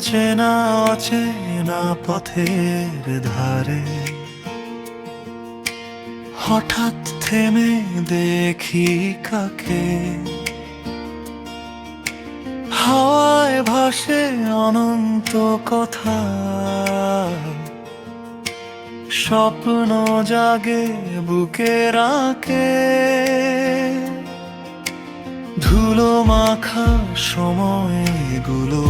চেনা পথের ধারে। হঠাৎ থেমে দেখি কাকে। হাওয়ায় ভাসে অনন্ত কথা। স্বপ্ন জাগে বুকে রাখে। ধুলো মাখা সময়গুলো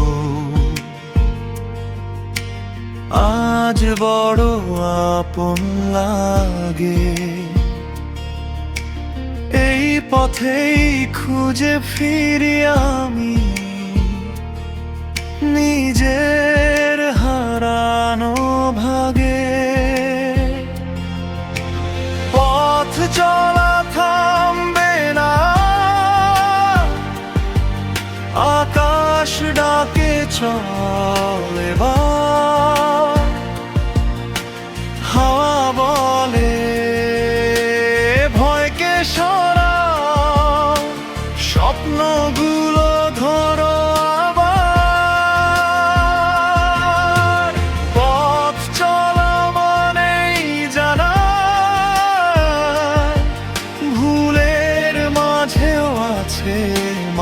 আজ বড় আপন লাগে। এই পথেই খুঁজে ফিরি আমি। নিজের হারানো ভাগে। পথ চলা থামবে না। আকাশ ডাকে চলে বা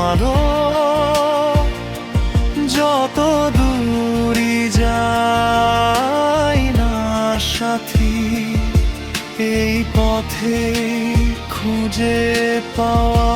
মানব যত দূরি যাই না সাথী এই পথে খুঁজে পাওয়া